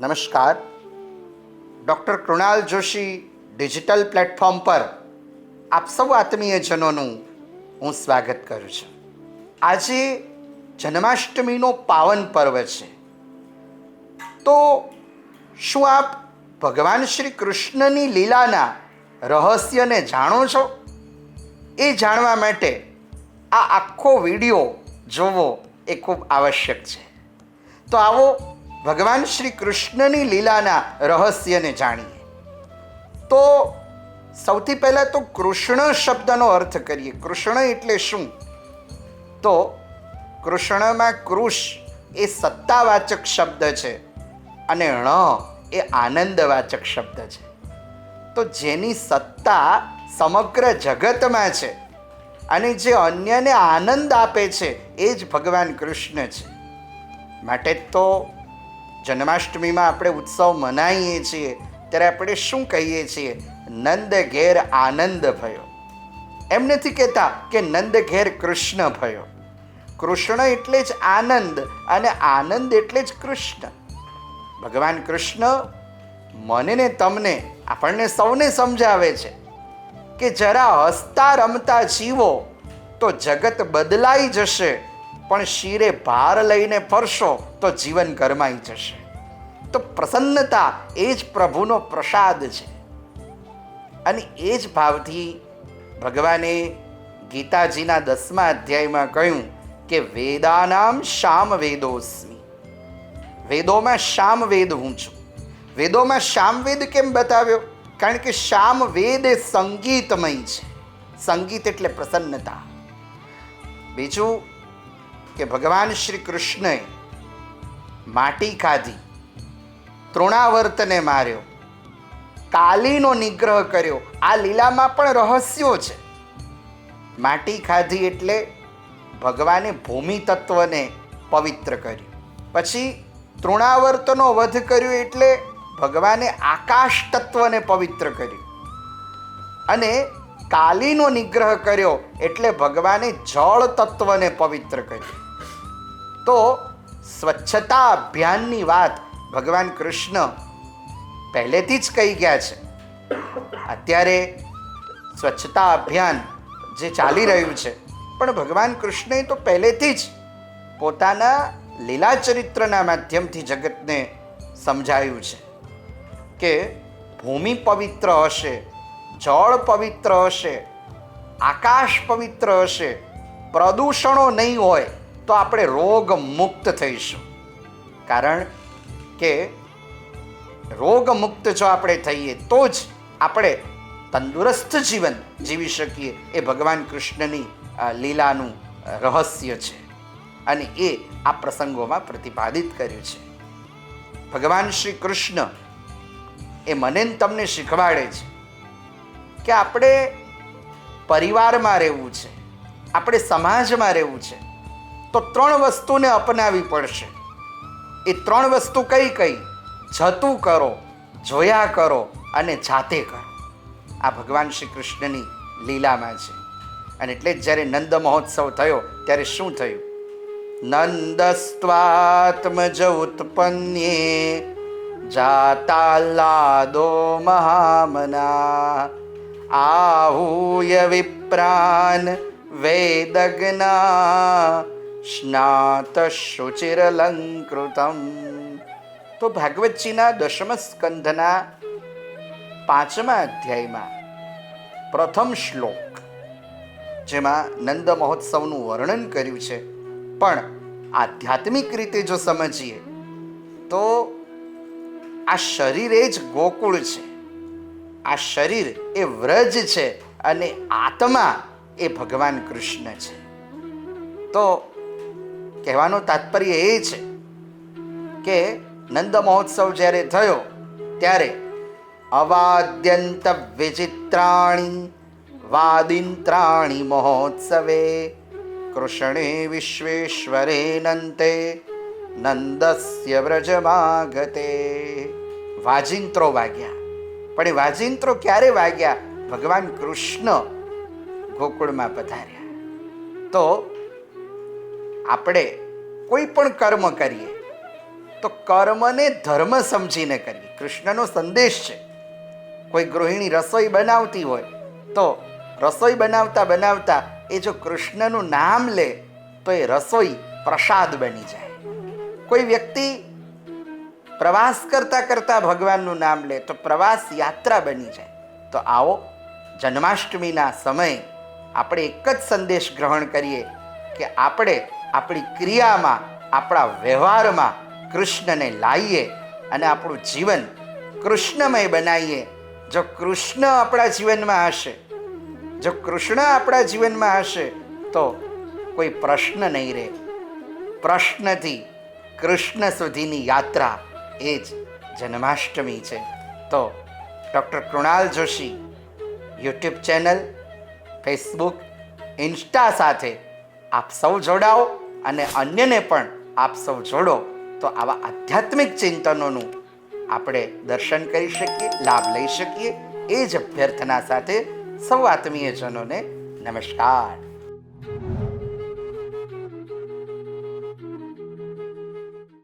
નમસ્કાર. Doctor Krunal Joshi digital platform પર આપ સૌ આત્મીયજનોનું હું સ્વાગત કરું છું. આજે જન્માષ્ટમીનો પાવન પર્વ છે. તો શું આપ ભગવાન શ્રી કૃષ્ણની લીલાના રહસ્યને જાણો છો? એ જાણવા માટે આ આખો વીડિયો જોવો એ ખૂબ આવશ્યક છે. તો આવો ભગવાન શ્રી કૃષ્ણની લીલાના રહસ્યને જાણીએ. તો સૌથી પહેલાં તો કૃષ્ણ શબ્દનો અર્થ કરીએ. કૃષ્ણ એટલે શું? તો કૃષ્ણમાં કૃષ એ સત્તાવાચક શબ્દ છે અને ણ એ આનંદવાચક શબ્દ છે. તો જેની સત્તા સમગ્ર જગતમાં છે અને જે અન્યને આનંદ આપે છે, એ જ ભગવાન કૃષ્ણ છે. માટે તો જન્માષ્ટમીમાં આપણે ઉત્સવ મનાવીએ છીએ, ત્યારે આપણે શું કહીએ છીએ? નંદ ઘેર આનંદ ભયો. એમ નથી કહેતા કે નંદ ઘેર કૃષ્ણ ભયો. કૃષ્ણ એટલે જ આનંદ અને આનંદ એટલે જ કૃષ્ણ. ભગવાન કૃષ્ણ મને ને તમને આપણને સૌને સમજાવે છે કે જરા હસતા રમતા જીવો તો જગત બદલાઈ જશે પણ શિરે ભાર લઈને ફરશો તો જીવન ગરમાઈ જશે. તો પ્રસન્નતા એ જ પ્રભુનો પ્રસાદ છે. અને એ જ ભાવથી ભગવાને ગીતાજીના દસમા અધ્યાયમાં કહ્યું કે વેદાનામ શામ વેદોસ્મી. વેદોમાં શામ વેદ હું છું. વેદોમાં શામ વેદ કેમ બતાવ્યો? કારણ કે શામ વેદ એ સંગીતમય છે. સંગીત એટલે પ્રસન્નતા. બીજું કે ભગવાન શ્રી કૃષ્ણએ માટી ખાધી, તૃણાવર્તને માર્યો, કાલીનો નિગ્રહ કર્યો. આ લીલામાં પણ રહસ્યો છે. માટી ખાધી એટલે ભગવાને ભૂમિ તત્વને પવિત્ર કર્યું. પછી તૃણાવર્તનો વધ કર્યો એટલે ભગવાને આકાશ તત્વને પવિત્ર કર્યું. અને કાલીનો નિગ્રહ કર્યો એટલે ભગવાને જળ તત્વને પવિત્ર કર્યું. તો સ્વચ્છતા અભિયાનની વાત ભગવાન કૃષ્ણ પહેલેથી જ કહી ગયા છે. અત્યારે સ્વચ્છતા અભિયાન જે ચાલી રહ્યું છે, પણ ભગવાન કૃષ્ણએ તો પહેલેથી જ પોતાના લીલા ચરિત્રના માધ્યમથી જગતને સમજાયું છે કે ભૂમિ પવિત્ર હશે, જળ પવિત્ર હશે, આકાશ પવિત્ર હશે, પ્રદૂષણો નહીં હોય તો આપણે રોગ મુક્ત થઈશું. કારણ કે રોગ મુક્ત જો આપણે થઈએ, તો જ આપણે તંદુરસ્ત જીવન જીવી શકીએ. એ ભગવાન કૃષ્ણની લીલાનું રહસ્ય છે. અને એ આ પ્રસંગોમાં પ્રતિપાદિત કર્યું છે. ભગવાન શ્રી કૃષ્ણ એ મને તમને શીખવાડે છે કે આપણે પરિવારમાં રહેવું છે, આપણે સમાજમાં રહેવું છે. તો ત્રણ વસ્તુને અપનાવી પડશે. એ ત્રણ વસ્તુ કઈ કઈ? જતું કરો, જોયા કરો અને જાતે કરો. આ ભગવાન શ્રી કૃષ્ણની લીલામાં છે. અને એટલે જ જ્યારે નંદ મહોત્સવ થયો, ત્યારે શું થયું? નંદસ્વાત્મજ ઉત્પન્યે જાતાલ્લાદો મહામના. આહુય વિપ્રાન વેદગ્ના સ્નાતશુચિરલંકૃતમ તો ભાગવતજીના દશમ સ્કંધના પાંચમા અધ્યાયમાં પ્રથમ શ્લોક જેમાં નંદ મહોત્સવનું વર્ણન કર્યું છે। પણ આધ્યાત્મિક રીતે જો સમજીએ તો આ શરીર જ ગોકુળ છે। આ શરીર એ વ્રજ છે, અને આત્મા એ ભગવાન કૃષ્ણ છે। તો કહેવાનું તાત્પર્ય એ છે કે નંદ મહોત્સવ જ્યારે થયો ત્યારે અવાદ્યંત વિચિત્રાણી વાદિંત્રાણી મહોત્સવે કૃષ્ણે વિશ્વેશ્વરે નંતે નંદસ્ય વ્રજમાગતે. વાજિંત્રો વાગ્યા. પણ એ વાજિંત્રો ક્યારે વાગ્યા? ભગવાન કૃષ્ણ ગોકુળમાં પધાર્યા. તો આપણે કોઈ પણ કર્મ કરીએ, તો કર્મને ધર્મ સમજીને કરીએ. કૃષ્ણનો સંદેશ છે. કોઈ ગૃહિણી રસોઈ બનાવતી હોય, તો રસોઈ બનાવતા બનાવતા એ જો કૃષ્ણનું નામ લે, તો એ રસોઈ પ્રસાદ બની જાય. કોઈ વ્યક્તિ પ્રવાસ કરતા કરતા ભગવાનનું નામ લે, તો પ્રવાસ યાત્રા બની જાય. તો આવો, જન્માષ્ટમીના સમયે આપણે એક જ સંદેશ ગ્રહણ કરીએ કે આપણે આપણી ક્રિયામાં, આપણા વ્યવહારમાં કૃષ્ણને લાવીએ અને આપણું જીવન કૃષ્ણમય બનાવીએ જો કૃષ્ણ આપણા જીવનમાં હશે, જો કૃષ્ણ આપણા જીવનમાં હશે, તો કોઈ પ્રશ્ન નહીં રહે. પ્રશ્નથી કૃષ્ણ સુધીની યાત્રા એ જ જન્માષ્ટમી છે. તો doctor Krunal Joshi YouTube channel, Facebook, Insta સાથે આપ સૌ જોડાઓ અને અન્યને પણ આપ સૌ જોડો. તો આવા આધ્યાત્મિક ચિંતનોનું આપણે દર્શન કરી શકીએ, લાભ લઈ શકીએ. એ જ અભ્યર્થના સાથે સૌ આત્મીયજનોને નમસ્કાર.